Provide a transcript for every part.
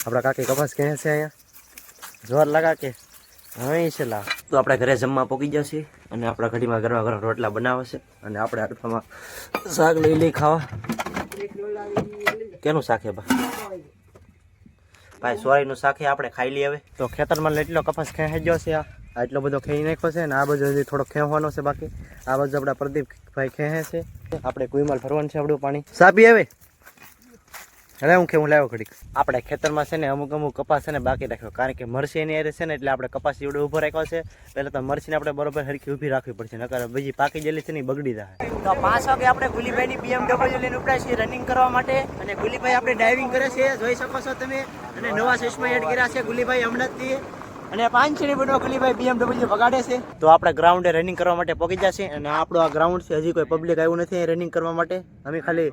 આપણા કાકી કપાસ કહે છે અહીંયા? જોર લગા કે? અહીં છે લા. તો આપણે ઘરે જમવા પોકી જશે અને આપણા ઘડીમાં ગરમા ગરમ રોટલા બનાવશે અને આપણે આટલામાં શાક લઈ લઈ ખાવા. કેનું શાક હે બા? ભાઈ સોરીનું શાક આપણે ખાઈ લઈએ હવે. તો ખેતરમાં એટલો કપાસ ખેંચી ગયો છે આ. આ એટલો બધો ખેઈ નાખ્યો છે અને આ બાજુ હજી થોડો ખેંચવાનો છે બાકી. આ બાજુ આપણા પ્રદીપભાઈ ખેંચે છે. આપણે કુઈમાલ ફરવાનું છે આપણું પાણી. સાપી હવે હવે હું કે હું લાવ્યો ઘડીક? આપણે ખેતરમાં છે ને અમુક અમુક કપાસ છે ને બાકી રાખ્યો. કારણ કે મરસી એની અરે છે ને એટલે આપણે કપાસ જોડે ઊભો રાખ્યો છે. પહેલાં તો મરસીને આપણે બરોબર હરખી ઊભી રાખવી પડશે, નકર બીજી પાકી જેલી છે ને બગડી જાય તો પાંચ વાગે આપણે ગુલીભાઈની બીએમડબલ્યુ લઈને ઉપડ્યા છીએ રનિંગ કરવા માટે. અને ગુલીભાઈ આપણે ડાઇવિંગ કરે છે. જોઈ શકો છો તમે. અને નવા ચશ્મા એડ કર્યા છે ગુલીભાઈ હમણાં જ. અને પાંચની બનો ગુલીભાઈ બીએમડબલ્યુ ભગાડે છે. તો આપણે ગ્રાઉન્ડે રનિંગ કરવા માટે પહોંચી જશે અને આપણો આ ગ્રાઉન્ડ છે હજી કોઈ પબ્લિક આવ્યું નથી રનિંગ કરવા માટે. અમે ખાલી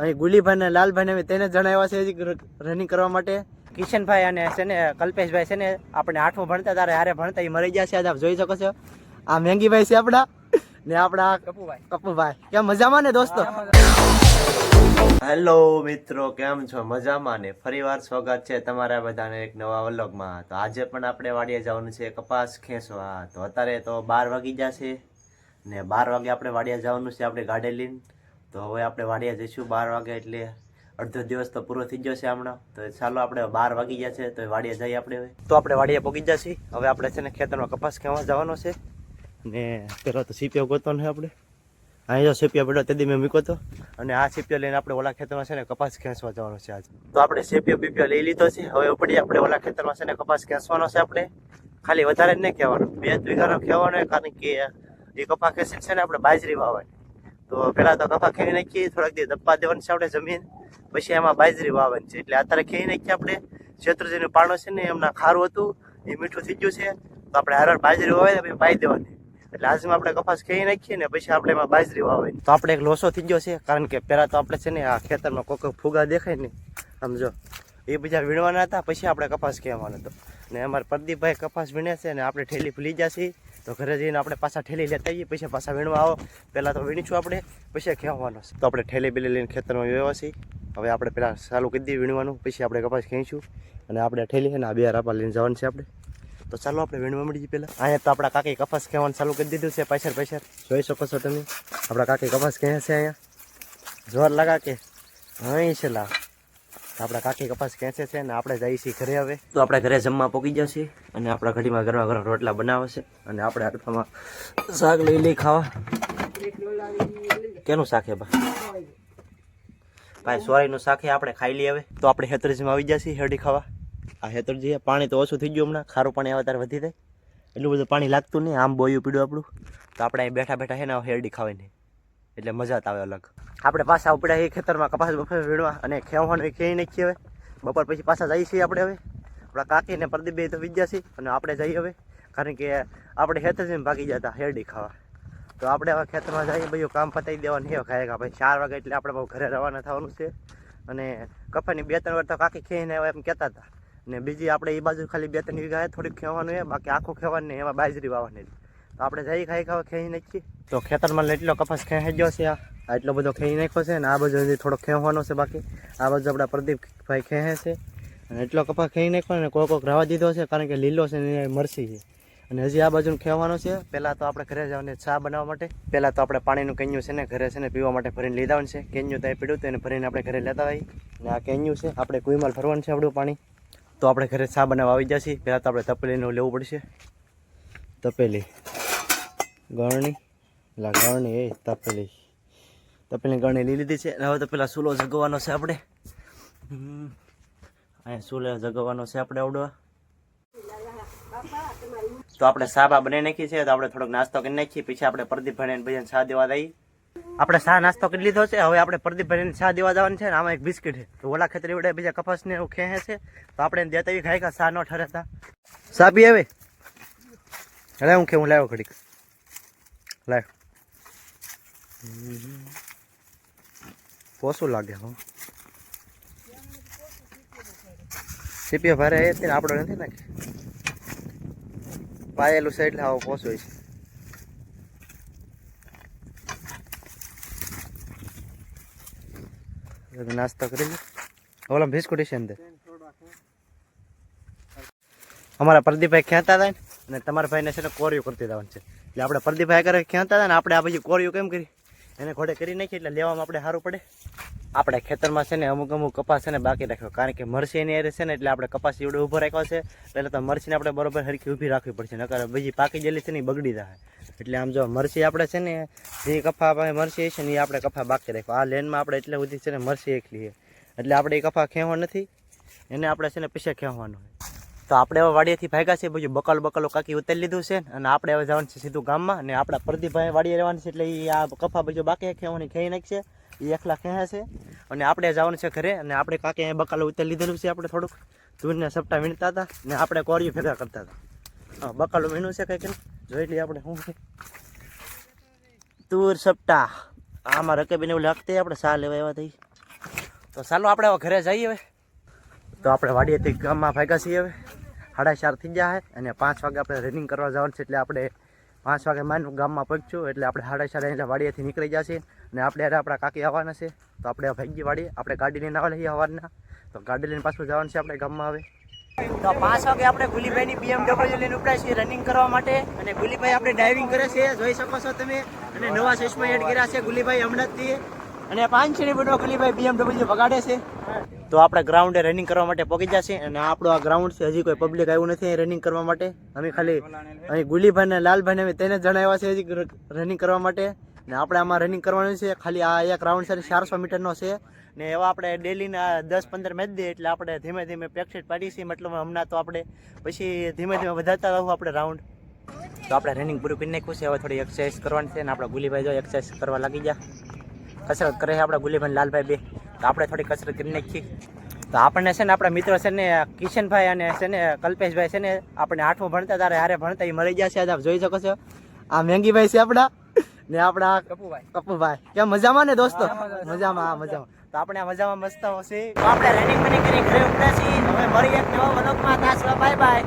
અહીં ગુલીભાઈ ને લાલભાઈ ને તેને જણાવ્યા છે હજી રનિંગ કરવા માટે. કિશનભાઈ અને છે ને કલ્પેશભાઈ છે ને આપણે આઠમું ભણતા તારે હારે ભણતા એ મરી ગયા છે આજે આપ જોઈ શકો છો. આ મેંગીભાઈ છે આપણા. ને આપણા કપુભાઈ કપુભાઈ કેમ મજામાં ને દોસ્તો? હેલો મિત્રો, કેમ છો? મજામાં ને? ફરીવાર સ્વાગત છે તમારા બધાને એક નવા વલોગમાં. તો આજે પણ આપણે વાડીએ જવાનું છે કપાસ ખેંચવા. તો અત્યારે તો બાર વાગી જશે ને બાર વાગે આપણે વાડીએ જવાનું છે આપણે ગાડી લઈને. તો હવે આપણે વાડીએ જઈશું બાર વાગે એટલે અડધો દિવસ તો પૂરો થઈ ગયો છે હમણાં. તો ચાલો આપણે બાર વાગી ગયા છે તો વાડીએ જઈએ આપણે હવે. તો આપણે વાડીએ પહોંચી જશે હવે આપણે છે ને ખેતરમાં કપાસ ખેવા જવાનો છે. ને પહેલાં તો સીપીઓ ગોતો છે આપણે. અહીં જો સેપિયા પડ્યો તેથી મેં મૂક્યો હતો અને આ સેપિયા લઈને આપણે ઓલા ખેતરમાં છે ને કપાસ ખેંચવા જવાનો છે આજે. તો આપણે સેપિયો બીપીઓ લઈ લીધો છે. હવે ઉપડી આપણે ઓલા ખેતરમાં છે ને કપાસ ખેંચવાનો છે આપણે. ખાલી વધારે જ નહીં કહેવાનો. બે વીઘાનો કહેવાનો કારણ કે એ કપા ખેંચી છે ને આપણે બાજરી વાવવાની. તો પહેલાં તો કપા ખેવી નાખીએ, થોડાક દિવસ દપ્પા દેવાની છે આપણે જમીન. પછી એમાં બાજરી વાવવાની છે. એટલે અત્યારે ખેવી નાખીએ આપણે. શેત્રજીનું પાણો છે ને એમના ખારું હતું, એ મીઠું થઈ ગયું છે. તો આપણે હારવાર બાજરી વાવે પછી પાઈ દેવાની. એટલે આજમાં આપણે કપાસ ખેઈ નાખીએ ને પછી આપણે એમાં બાજરી વાવવાની. તો આપણે એક લોસો થઈ ગયો છે, કારણ કે પહેલા તો આપણે છે ને આ ખેતરમાં કોક ફુગા દેખાય ને સમજો એ બીજા વીણવાના હતા, પછી આપણે કપાસ કહેવાનો હતો. ને અમારે પ્રદીપભાઈ કપાસ વીણે છે ને આપણે ઠેલી ભૂલી જશે તો ઘરે જઈને આપણે પાછા ઠેલી લેતા આવીએ, પછી પાછા વીણવા આવો. પહેલાં તો વીણીશું આપણે, પછી ખેવાનો તો આપણે ઠેલી બેલી લઈને ખેતરમાં છીએ. હવે આપણે પહેલાં ચાલુ દઈએ વીણવાનું, પછી આપણે કપાસ ખેંચીશું. અને આપણે ઠેલી છે ને આ બે રાપા લઈને જવાનું છે આપણે. તો ચાલો આપણે વીણવા મળી જઈએ પહેલાં. અહીંયા તો આપણા કાકી કપાસ કહેવાનું ચાલુ કરી દીધું છે પૈસા પૈસા જોઈ શકો છો તમે? આપણા કાકી કપાસ કહે છે અહીંયા. જોર લગા કે. અહીં છે લા. આપણા કાકી કપાસ ખેંચે છે ને આપણે જઈએ છીએ ઘરે હવે. તો આપણે ઘરે જમવા પોકી જશે અને આપણા ઘડીમાં ગરમા ગરમ રોટલા બનાવશે અને આપણે હાથમાં શાક લઈ લઈ ખાવા. કેનું શાક હે બા? ભાઈ સોરીનું શાક આપણે ખાઈ લઈએ હવે. તો આપણે હેતરજીમાં આવી જશે હેડી ખાવા. આ હેતરજી. પાણી તો ઓછું થઈ ગયું હમણાં. ખારું પાણી આવે ત્યારે વધી જાય. એટલું બધું પાણી લાગતું નહીં. આમ બોયું પીડું આપણું. તો આપણે અહીં બેઠા બેઠા છે ને હેરડી ખાવાય નહીં એટલે મજા જ આવે અલગ. આપણે પાછા ઉપડ્યા એ ખેતરમાં, કપાસ બફાસ વીણવા અને ખેવાનું ખેઈ નાખીએ હવે. બપોર પછી પાછા જઈએ છીએ આપણે હવે. આપણા કાકી ને પ્રદીપ બે તો વિદ્યા છીએ અને આપણે જઈએ હવે. કારણ કે આપણે ખેતરથી ભાગી જતા હેરડી ખાવા. તો આપણે હવે ખેતરમાં જઈએ, બધું કામ પતાવી દેવાનું છે. ખાય ભાઈ ચાર વાગે એટલે આપણે બહુ ઘરે રવાના થવાનું છે. અને કપાની બે ત્રણ વાર તો કાકી ખેઈને એમ કહેતા હતા. ને બીજી આપણે એ બાજુ ખાલી બે ત્રણ વીઘા થોડીક ખેવાનું છે બાકી આખું ખેવાનું નહીં એમાં બાજરી વાવવાની તો આપણે જઈ ખાઈ ખાવા ખેઈ નાખીએ. તો ખેતરમાં એટલો કપાસ ખેંચી ગયો છે આ. એટલો બધો ખેઈ નાખ્યો છે અને આ બાજુ હજી થોડો ખેવાનો છે બાકી. આ બાજુ આપણા પ્રદીપભાઈ ખેંચે છે. અને એટલો કપાસ ખેઈ નાખ્યો ને કોઈ કોઈક રવા દીધો છે, કારણ કે લીલો છે ને મરસી છે. અને હજી આ બાજુ ખેવાનો છે. પહેલાં તો આપણે ઘરે જવાની ચા બનાવવા માટે. પહેલાં તો આપણે પાણીનું કેન્યું છે ને ઘરે છે ને પીવા માટે ભરીને લીધા છે. કેન્યું ત્યાં પીડ્યું તો એને ભરીને આપણે ઘરે લેતા આવી અને આ કેન્યું છે. આપણે કુઈમાલ ભરવાનું છે આપણું પાણી. તો આપણે ઘરે ચા બનાવવા આવી જશે પહેલાં તો આપણે તપેલીનું લેવું પડશે. તપેલી. ગરણી એટલે ગરણી એ તપેલી. તપેલી ગરણી લઈ લીધી છે. હવે તો પેલા સૂલો જગવાનો છે આપણે. અહીંયા સૂલે જગવાનો છે આપણે આવડવા. તો આપણે સાબા બનાવી નાખી છે. તો આપણે થોડોક નાસ્તો કરી નાખીએ. પછી આપણે પ્રદીપ ભાઈને ભજન સા દેવા દઈએ. આપણે ચા નાસ્તો કરી લીધો છે. હવે આપણે પ્રદીપભાઈને ચા દેવા જવાનું છે આમાં એક બિસ્કિટ છે. તો ઓલા ખેતરી વડે બીજા કપાસ ને એવું ખેંચે છે. તો આપણે દેતા એવી ખાઈ ચા ન ઠરેતા. ચા પી હવે હવે હું કે હું લાવ્યો ઘડીક. લાવ પોસું લાગે, હો. સીપીઓ ભારે એ આપણે નથી નાખે. પાયેલું છે એટલે આવો પોસો છે. તો નાસ્તો કરી લે. ઓલા બિસ્કુટ અમારા પ્રદીપભાઈ ખેંચતા હતા ને, અને તમારા ભાઈને છે ને કોરિયું કરતી દેવાનું છે. એટલે આપણે પ્રદીપભાઈ કરે ખેંચતા હતા ને, આપણે આ પછી કોરિયું કેમ કરી? એને ઘોડે કરી નાખીએ એટલે લેવામાં આપણે સારું પડે. આપણે ખેતરમાં છે ને અમુક અમુક કપાસ છે ને બાકી રાખ્યો. કારણ કે મરસી એની હારે છે ને એટલે આપણે કપાસ એવડો ઊભો રાખ્યો છે. પહેલાં તો મરસીને આપણે બરોબર હરખી ઊભી રાખવી પડશે. નકર બીજી પાકી જેલી છે ને બગડી જાય એટલે આમ જો મરસી આપણે છે ને, જે કફા પાસે મરસી છે ને એ આપણે કફા બાકી રાખ્યો. આ લેનમાં આપણે એટલે સુધી છે ને મરસી એકલી એટલે આપણે એ કફા ખેંચવો નથી. એને આપણે છે ને પૈસા ખેંચવાનું તો આપણે હવે વાડીએથી ભાગ્યા છે બીજું બકલ બકાલો કાકી ઉતારી લીધું છે અને આપણે હવે જવાનું છે સીધું ગામમાં. અને આપણા પ્રદીપભાઈ વાડીએ રહેવાનું છે એટલે એ આ કફા બધું બાકી ખેવાની ખેઈ નાખશે. એ એકલા ક્યાં છે. અને આપણે જવાનું છે ઘરે, અને આપણે કાકે અહીંયા બકાલો ઉતારી લીધેલું છે આપણે થોડુંક. દૂધને સપટા વીણતા હતા, ને આપણે કોરિયું ભેગા કરતા હતા. હા, બકાલો વીણું છે કંઈક જોઈ લઈએ આપણે શું છે. તુર સપટા. આમાં રકેબીને એવું લાગતી આપણે સા લેવા એવા થઈ તો ચાલો આપણે ઘરે જઈએ હવે. તો આપણે વાડીએથી ગામમાં ભાગ્યા છીએ હવે. સાડા ચાર થઈ ગયા છે, અને પાંચ વાગે આપણે રનિંગ કરવા જવાનું છે, એટલે આપણે પાંચ વાગે માનું ગામમાં પહોંચ્યું એટલે આપણે સાડા સાડા એટલે વાડીએથી નીકળી જશે અને આપણે હારે આપણા કાકી આવવાના છે. તો આપણે ભાગી વાડીએ. આપણે ગાડી લઈને આવવા લઈએ સવારના તો ગાડી લઈને પાછું જવાનું છે આપણે ગામમાં આવે તો પાંચ વાગે આપણે ગુલીભાઈની બીએમડબલ્યુ લઈને ઉપડ્યા છીએ રનિંગ કરવા માટે. અને ગુલીભાઈ આપણે ડાઇવિંગ કરે છે. જોઈ શકો છો તમે. અને નવા ચશ્મા એડ કર્યા છે ગુલીભાઈ હમણાં જ અને પાંચ છેડી બધો ગુલીભાઈ બીએમડબલ્યુ વગાડે છે. તો આપણે ગ્રાઉન્ડે રનિંગ કરવા માટે પહોંચી જશે અને આપણો આ ગ્રાઉન્ડ છે, હજી કોઈ પબ્લિક આવ્યું નથી રનિંગ કરવા માટે. અમે ખાલી અહીં ગુલીભાઈ ને લાલભાઈ અમે તેને જણાવ્યા છે હજી રનિંગ કરવા માટે. ને આપણે આમાં રનિંગ કરવાનું છે, ખાલી આ એક રાઉન્ડ છે, ચારસો મીટરનો છે. ને એવા આપણે ડેલીના દસ પંદર મેચ દઈએ એટલે આપણે ધીમે ધીમે પ્રેક્ટિસ પાડી છીએ. મતલબ હમણાં તો આપણે પછી ધીમે ધીમે વધારતા રહું આપણે રાઉન્ડ તો આપણે રનિંગ પૂરું કરી નાખ્યું છે. હવે થોડી એક્સરસાઇઝ કરવાની છે ને આપણે ગુલીભાઈ જો એક્સરસાઇઝ કરવા લાગી ગયા. કસરત કરે છે આપણા ગુલીભાઈ લાલભાઈ બે. તો આપણે થોડી કસરત કરી નાખીએ. તો આપણને છે ને આપણા મિત્રો છે ને કિશનભાઈ અને છે ને કલ્પેશભાઈ છે ને આપણે આઠમું ભણતા તારે હારે ભણતા એ મળી ગયા છે આજે. આપ જોઈ શકો છો. આ મેંગીભાઈ છે આપણા. ને આપણા કપુભાઈ. કપુભાઈ. કેમ મજામાં ને દોસ્તો? મજામાં. હા મજામાં. તો આપણે આ મજામાં મસ્ત હશે આપણે રનિંગ બનિંગ કરી ઘરે ઉપડ્યા છીએ. હવે મળી એક નવા વલોકમાં તાસવા બાય બાય